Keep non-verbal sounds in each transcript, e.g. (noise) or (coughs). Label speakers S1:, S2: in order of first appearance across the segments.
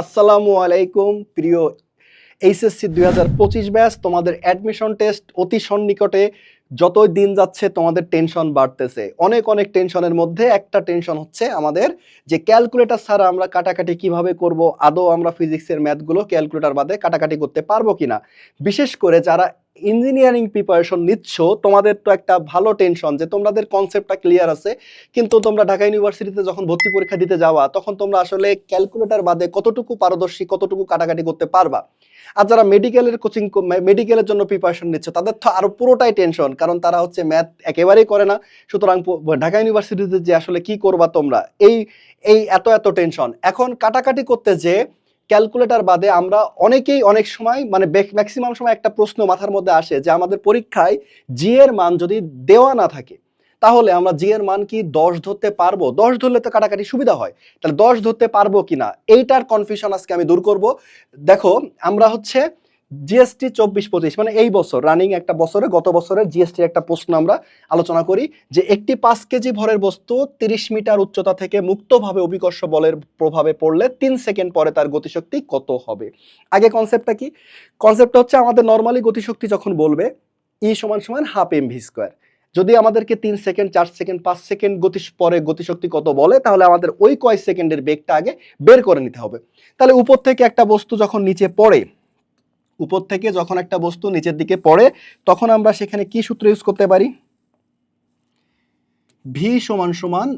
S1: আসসালামু আলাইকুম প্রিয় এইচএসসি দুই হাজার পঁচিশ ব্যাচ তোমাদের অ্যাডমিশন টেস্ট অতি সন্নিকটে যতই দিন যাচ্ছে, তোমাদের টেনশন বাড়তেছে। অনেক অনেক টেনশনের মধ্যে একটা টেনশন হচ্ছে আমাদের যে ক্যালকুলেটর ছাড়া আমরা কাটাকাটি কীভাবে করব, আদৌ আমরা ফিজিক্সের ম্যাথগুলো ক্যালকুলেটার বাদে কাটাকাটি করতে পারব কিনা। বিশেষ করে যারা ইঞ্জিনিয়ারিং প্রিপারেশন নিচ্ছ, তোমাদের তো একটা ভালো টেনশন যে তোমাদের কনসেপ্টটা ক্লিয়ার আছে, কিন্তু তোমরা ঢাকা ইউনিভার্সিটিতে যখন ভর্তি পরীক্ষা দিতে যাওয়া, তখন তোমরা আসলে ক্যালকুলেটর বাদে কতটুকু পারদর্শী, কতটুকু কাটাকাটি করতে পারবা? আর যারা মেডিকেলের কোচিং মেডিকেলের জন্য প্রিপারেশন নিচ্ছে, তাদের তো আরও পুরোটাই টেনশন কারণ তারা হচ্ছে ম্যাথ একেবারেই করে না। সুতরাং ঢাকা ইউনিভার্সিটিতে যে আসলে কি করবা তোমরা? এই এই এত এত টেনশন এখন কাটাকাটি করতে যে ক্যালকুলেটার বাদে আমরা অনেকেই অনেক সময় মানে ম্যাক্সিমাম সময় একটা প্রশ্ন মাথার মধ্যে আসে যে আমাদের পরীক্ষায় জি এর মান যদি দেওয়া না থাকে তাহলে আমরা জি এর মান কি দশ ধরতে পারব? দশ ধরলে তো কাটাকাটি সুবিধা হয়। তাহলে দশ ধরতে পারব কিনা? এইটার কনফিউশন আজকে আমি দূর করব। দেখো, আমরা হচ্ছে জিএসটি চব্বিশ পঁচিশ মানে এই বছর রানিং একটা বছরে, গত বছরের জিএসটির একটা প্রশ্ন আমরা আলোচনা করি যে একটি পাঁচ কেজি ভরের বস্তু তিরিশ মিটার উচ্চতা থেকে মুক্তভাবে অভিকর্ষ বলের প্রভাবে পড়লে তিন সেকেন্ড পরে তার গতিশক্তি কত হবে? আগে কনসেপ্টটা কি? কনসেপ্টটা হচ্ছে আমাদের নর্মালি গতিশক্তি যখন বলবে ই সমান সমান হাফ এম ভি স্কোয়ার যদি আমাদেরকে তিন সেকেন্ড, চার সেকেন্ড, পাঁচ সেকেন্ড গতি পরে গতিশক্তি কত বলে, তাহলে আমাদের ওই কয় সেকেন্ডের বেগটা আগে বের করে নিতে হবে। তাহলে উপর থেকে একটা বস্তু যখন নিচে পড়ে, উপর থেকে যখন একটা বস্তু নিচের দিকে পড়ে, তখন আমরা সেখানে কি সূত্র ইউজ করতে পারি? ভি সমান সমান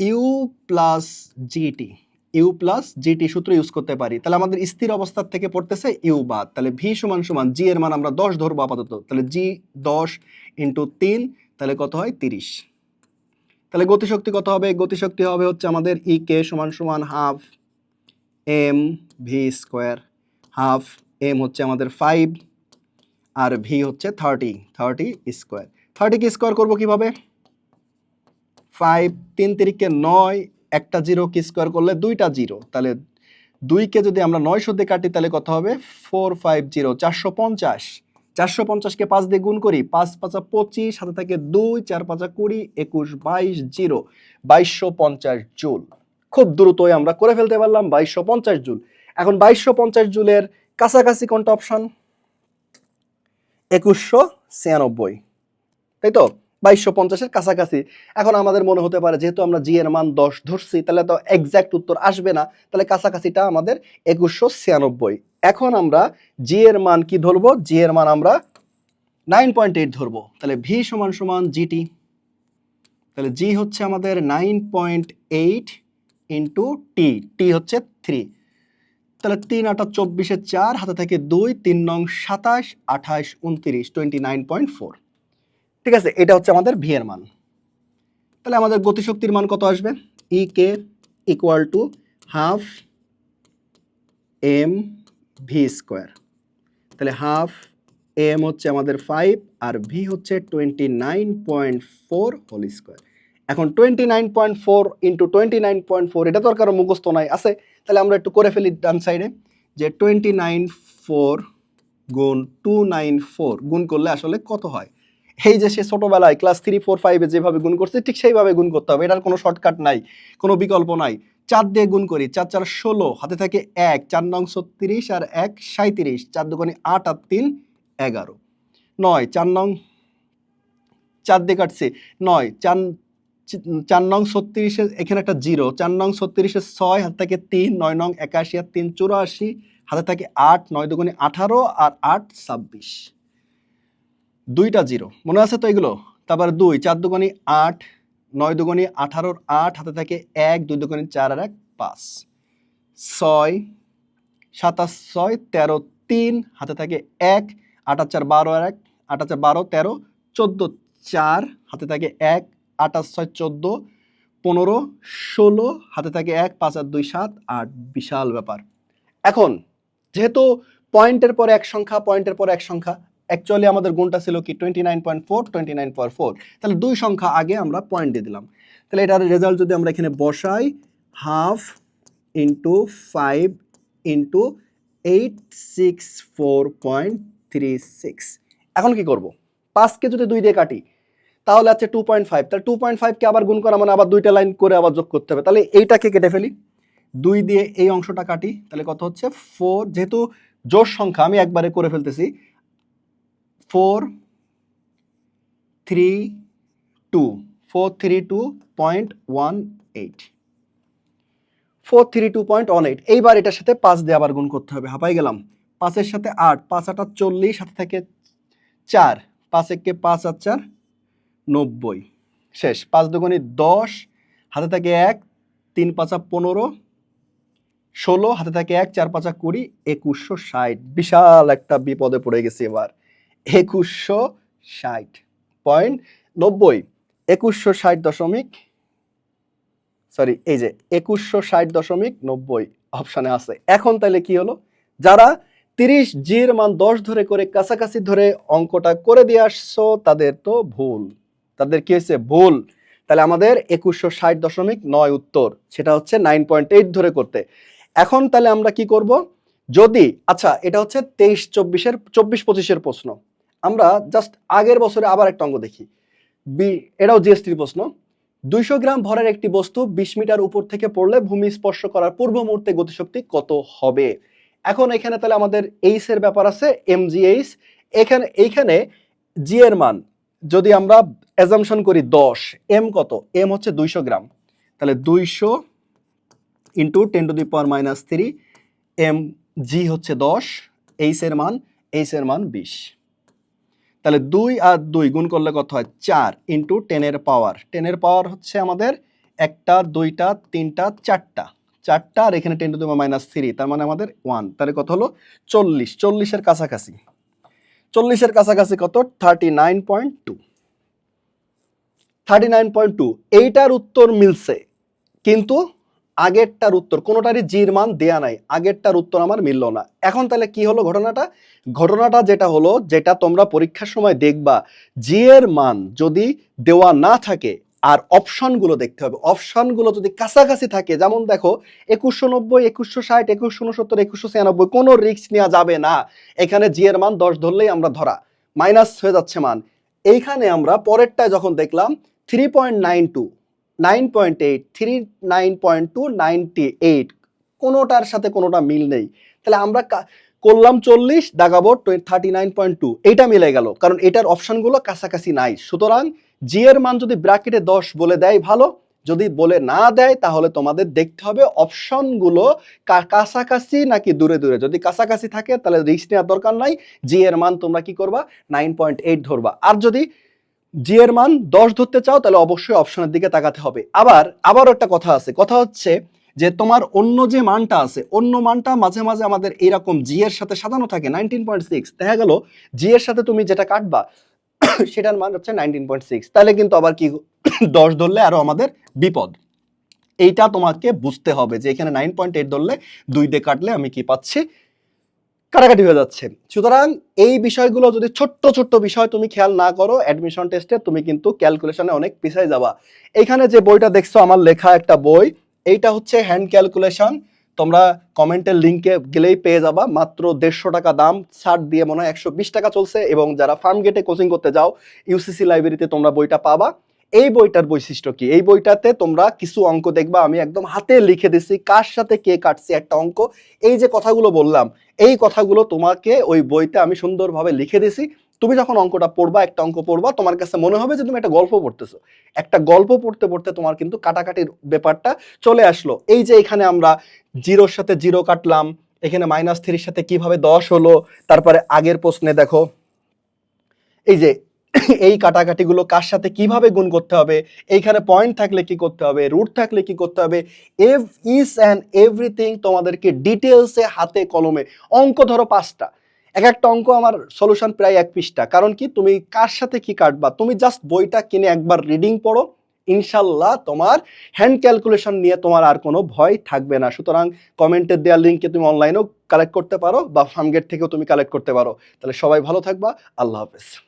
S1: U plus GT U plus GT সূত্র ইউজ করতে পারি। তাহলে আমাদের স্থির অবস্থার থেকে পড়তেছে ইউ বাদ। তাহলে ভি সমান সমান জি এর মান আমরা দশ ধরবো আপাতত। তাহলে জি দশ ইন্টু তিন, তাহলে কত হয় তিরিশ। তাহলে গতিশক্তি কত হবে? গতিশক্তি হবে হচ্ছে আমাদের ই কে সমান সমান half M V square half M হচ্ছে আমাদের ফাইভ আর ভি হচ্ছে থার্টি থার্টি স্কোয়ার থার্টিকে স্কোয়ার করব কীভাবে? ফাইভ তিন তিরিকে নয় একটা জিরো কি স্কোয়ার করলে দুইটা জিরো। তাহলে দুইকে যদি আমরা নয়শো দিয়ে কাটি, তাহলে কত হবে? ফোর ফাইভ জিরো, চারশো পঞ্চাশ। চারশো পঞ্চাশকে পাঁচ দিয়ে গুণ করি, পাঁচ পাঁচা পঁচিশ, সাথে থাকে দুই, চার পাঁচা কুড়ি, একুশ, বাইশ, জিরো। বাইশশো পঞ্চাশ জুল। খুব দ্রুতই আমরা করে ফেলতে পারলাম বাইশশো পঞ্চাশ জুল। এখন বাইশশো পঞ্চাশ জুলের কাছাকাছি কোনটা অপশান একুশশো ছিয়ানব্বই। তাই তো? বাইশশো পঞ্চাশের কাছাকাছি। এখন আমাদের মনে হতে পারে, যেহেতু আমরা জি এর মান দশ ধরছি, তাহলে তো এক্সাক্ট উত্তর আসবে না। তাহলে কাছাকাছিটা আমাদের একুশশো ছিয়ানব্বই। এখন আমরা জি এর মান কি ধরবো? জি এর মান আমরা নাইন পয়েন্ট এইট ধরবো। তাহলে ভি সমান সমান জিটি তাহলে জি হচ্ছে আমাদের nine point eight into T T হচ্ছে থ্রি তাহলে তিন আটা চব্বিশে চার, হাতে থেকে দুই, তিন নং সাতাশ, আঠাশ, উনত্রিশ টোয়েন্টি নাইন পয়েন্ট ফোর ঠিক আছে, এটা হচ্ছে আমাদের ভি এর মান। তাহলে আমাদের গতিশক্তির মান কত আসবে? E K equal to half M V square তাহলে হাফ এম হচ্ছে আমাদের ফাইভ আর ভি হচ্ছে twenty nine point four whole square এখন twenty nine point four into twenty nine point four এটা তো আর কারও মুখস্থ নাই, আছে? তাহলে আমরা একটু করে ফেলি ডান সাইডে যে টোয়েন্টি নাইন ফোর গুণ টু নাইন ফোর গুণ করলে আসলে কত হয়? এই যে সে ছোটোবেলায় ক্লাস থ্রি ফোর ফাইভে যেভাবে গুণ করছে, ঠিক সেইভাবে গুণ করতে হবে। এটার কোনো শর্টকাট নাই, কোনো বিকল্প নাই। চার দিয়ে গুণ করি, চার চার, ষোলো, হাতে থাকে এক, চার নং ছত্রিশ আর এক সাঁত্রিশ চার দোকানে আট আর তিন, এগারো। নয়, চার নং, চার দিয়ে কাটছে, নয়, চার চার নং ছত্রিশে, এখানে একটা জিরো চার নং ছত্রিশে ছয়, হাতে থাকে তিন, নয় নং একাশি আর তিন, চুরাশি, হাতে থাকে আট, নয় দুগুণে আঠারো আর আট, ছাব্বিশ। দুইটা জিরো। মনে আছে তো এগুলো? তারপর দুই, চার দুগুণি আট, নয় দুগুণি আঠারোর আট, হাতে থাকে এক, দুই দুগুণি চার আর এক, পাঁচ। ছয়, সাতাশ ছয়, তেরো তিন, হাতে থাকে এক, আট আর চার বারো আর এক, আট আর চার বারো, তেরো, চোদ্দ চার, হাতে থাকে এক আটাশ ছয় চোদ্দ, পনেরো, ষোলো, হাতে থাকে এক, পাঁচ আর দুই সাত, আট। বিশাল ব্যাপার। এখন, যেহেতু পয়েন্টের পর এক সংখ্যা, পয়েন্টের পর এক সংখ্যা অ্যাকচুয়ালি আমাদের গুণটা ছিল কি twenty nine point four twenty nine four তাহলে দুই সংখ্যা আগে আমরা পয়েন্ট দিয়ে দিলাম। তাহলে এটার রেজাল্ট যদি আমরা এখানে বসাই half into five into eight six four point three six এখন কি করব? পাঁচকে যদি দুই দিয়ে কাটি, তাহলে আছে টু পয়েন্ট ফাইভ তাহলে টু পয়েন্ট ফাইভকে আবার গুণ করা মানে আবার দুইটা লাইন করে আবার যোগ করতে হবে। তাহলে এইটাকে কেটে ফেলি। দুই দিয়ে এই অংশটা কাটি, তাহলে কত হচ্ছে? ফোর যেহেতু জোর সংখ্যা, আমি একবারে করে ফেলতেছি। Four three two, four three two point one eight, four three two point one eight. এইবার এটার সাথে পাঁচ দিয়ে আবার গুণ করতে হবে। হাঁপাই গেলাম। পাঁচের সাথে আট, পাঁচ আটা চল্লিশ, সাথে থেকে চার। পাঁচ একে পাঁচ আর চার, নব্বই। শেষ। পাঁচ দুগুণি দশ, হাতে থাকে এক, তিন পাঁচা পনেরো, ষোলো, হাতে থাকে এক, চার পাঁচা কুড়ি, একুশশো ষাট। বিশাল একটা বিপদে পড়ে গেছি এবার। একুশশো ষাট। পয়েন্ট নব্বই। একুশশো ষাট দশমিক, সরি, এই যে একুশশো ষাট দশমিক নব্বই অপশানে আছে। এখন তাহলে কি হলো? যারা তিরিশ জির মান দশ ধরে করে কাছাকাছি ধরে অঙ্কটা করে দিয়ে আসছো, তাদের তো ভুল। তাদের কি হয়েছে? ভুল। তাহলে আমাদের একুশশো ষাট দশমিক নয় উত্তর, সেটা হচ্ছে নাইন পয়েন্ট এইট ধরে করতে। এখন তাহলে আমরা কি করব? যদি আচ্ছা এটা হচ্ছে তেইশ চব্বিশের, চব্বিশ পঁচিশের প্রশ্ন। আমরা জাস্ট আগের বছরে আবার একটা অঙ্ক দেখি। বি, এটাও জিএসটির প্রশ্ন। দুইশো গ্রাম ভরের একটি বস্তু বিশ মিটার উপর থেকে পড়লে ভূমি স্পর্শ করার পূর্ব মুহূর্তে গতিশক্তি কত হবে? এখন এখানে তাহলে আমাদের এইস এর ব্যাপার আছে এম জি এইস এখানে, এইখানে জি এর মান, যদি আমরা অ্যাজামশন করি দশ এম কত? এম হচ্ছে দুইশো গ্রাম। তাহলে দুইশো into ten to the power minus three M G হচ্ছে দশ এইস এর মান এইস এর মান বিশ। তাহলে দুই আর দুই গুণ করলে কত হয়? চার ইন্টু টেনের পাওয়ার টেনের পাওয়ার হচ্ছে আমাদের একটা, দুইটা, তিনটা, চারটা। চারটা আর এখানে ten to the minus three তার মানে আমাদের ওয়ান তাহলে কত হলো? চল্লিশ। চল্লিশের কাছাকাছি। চল্লিশের কাছাকাছি কত? Thirty nine point two thirty nine point two এইটার উত্তর মিলছে। কিন্তু আগেরটার উত্তর, কোনোটারই জির মান দেয়া নাই, আগেরটার উত্তর আমার মিলল না। এখন তাহলে কি হলো ঘটনাটা? ঘটনাটা যেটা হলো, যেটা তোমরা পরীক্ষার সময় দেখবা জি এর মান যদি দেওয়া না থাকে, আর অপশনগুলো দেখতে হবে। অপশনগুলো যদি কাছাকাছি থাকে, যেমন দেখো, একুশশো নব্বই, একুশশো ষাট, একুশশো উনসত্তর একুশশো ছিয়ানব্বই, কোনো রিস্ক নেওয়া যাবে না। এখানে জি এর মান দশ ধরলেই আমরা ধরা, মাইনাস হয়ে যাচ্ছে মান। এইখানে আমরা পরেরটায় যখন দেখলাম, three point nine two nine point eight, three nine point two ninety eight, কোনোটার সাথে কোনোটা মিল নেই। তাহলে আমরা করলাম চল্লিশ, দাগাবো থার্টি নাইন পয়েন্ট টু, এইটা মিলে গেল, কারণ এটার অপশানগুলো কাছাকাছি নাই। সুতরাং জি এর মান যদি ব্র্যাকেটে দশ বলে দেয় ভালো, যদি বলে না দেয় তাহলে তোমাদের দেখতে হবে অপশনগুলো কাছাকাছি নাকি দূরে দূরে। যদি কাছাকাছি থাকে তাহলে রিস্ক নেওয়ার দরকার নাই জি এর মান তোমরা কি করবা? নাইন পয়েন্ট এইট ধরবা। আর যদি জি এর মান দশ ধরতে চাও, তাহলে অবশ্যই অপশনের দিকে তাকাতে হবে। আবার আবারও একটা কথা আছে। কথা হচ্ছে যে, তোমার অন্য যে মানটা আছে, অন্য মানটা মাঝে মাঝে আমাদের এইরকম জি এর সাথে সাজানো থাকে নাইনটিন পয়েন্ট সিক্স দেখা গেল জি এর সাথে তুমি যেটা কাটবা, (coughs) সেটার মান হচ্ছে নাইনটিন পয়েন্ট সিক্স তাহলে কিন্তু আবার কি (coughs) দশ ধরলে আরও আমাদের বিপদ। এইটা তোমাকে বুঝতে হবে যে, এখানে নাইন পয়েন্ট এইট ধরলে দুই দিয়ে কাটলে আমি কি পাচ্ছি? কাটাকাটি হয়ে যাচ্ছে। সুতরাং এই বিষয়গুলো যদি ছোট্ট ছোট্ট বিষয় তুমি খেয়াল না করো অ্যাডমিশন টেস্টে তুমি কিন্তু ক্যালকুলেশনে অনেক পিছায় যাবা। এখানে যে বইটা দেখছ, আমার লেখা একটা বই, এইটা হচ্ছে হ্যান্ড ক্যালকুলেশন তোমরা কমেন্টের লিঙ্কে গেলেই পেয়ে যাবা। মাত্র দেড়শো টাকা দাম, ছাড় দিয়ে মনে হয় একশো বিশ টাকা চলছে এবং যারা ফার্ম গেটে কোচিং করতে যাও ইউসিসি লাইব্রেরিতে তোমরা বইটা পাবা। এই বইটার বৈশিষ্ট্য কি? এই বইটাতে তোমরা কিছু অঙ্ক দেখবা, আমি একদম হাতে লিখে দিছি কার সাথে কে কাটছি একটা অঙ্ক। এই যে কথাগুলো বললাম, এই কথাগুলো তোমাকে ওই বইতে আমি সুন্দরভাবে লিখে দিছি। তুমি যখন অঙ্কটা পড়বা, একটা অঙ্ক পড়বা, তোমার কাছে মনে হবে যে তুমি একটা গল্প পড়তেছো। একটা গল্প পড়তে পড়তে তোমার কিন্তু কাটাকাটির ব্যাপারটা চলে আসলো। এই যে এখানে আমরা জিরোর সাথে জিরো কাটলাম, এখানে মাইনাস থ্রির সাথে কীভাবে দশ হলো, তারপরে আগের প্রশ্নে দেখো। এই যে এই কাটাকাটিগুলো কার সাথে কীভাবে গুণ করতে হবে? এইখানে পয়েন্ট থাকলে কি করতে হবে? রুট থাকলে কি করতে হবে? এভ ইস অ্যান্ড এভরিথিং তোমাদেরকে ডিটেলসে হাতে কলমে, অঙ্ক ধরো পাঁচটা। এক একটা অঙ্ক আমার সলিউশন প্রায় এক পৃষ্ঠা। কারণ কি? তুমি কার সাথে কি কাটবা? তুমি জাস্ট বইটা কিনে একবার রিডিং পড়ো। ইনশাল্লাহ তোমার হ্যান্ড ক্যালকুলেশন নিয়ে তোমার আর কোনো ভয় থাকবে না। সুতরাং কমেন্টের দেওয়ার লিঙ্কে তুমি অনলাইনেও কালেক্ট করতে পারো বা ফার্মগেট থেকেও তুমি কালেক্ট করতে পারো। তাহলে সবাই ভালো থাকবা। আল্লাহ হাফেজ।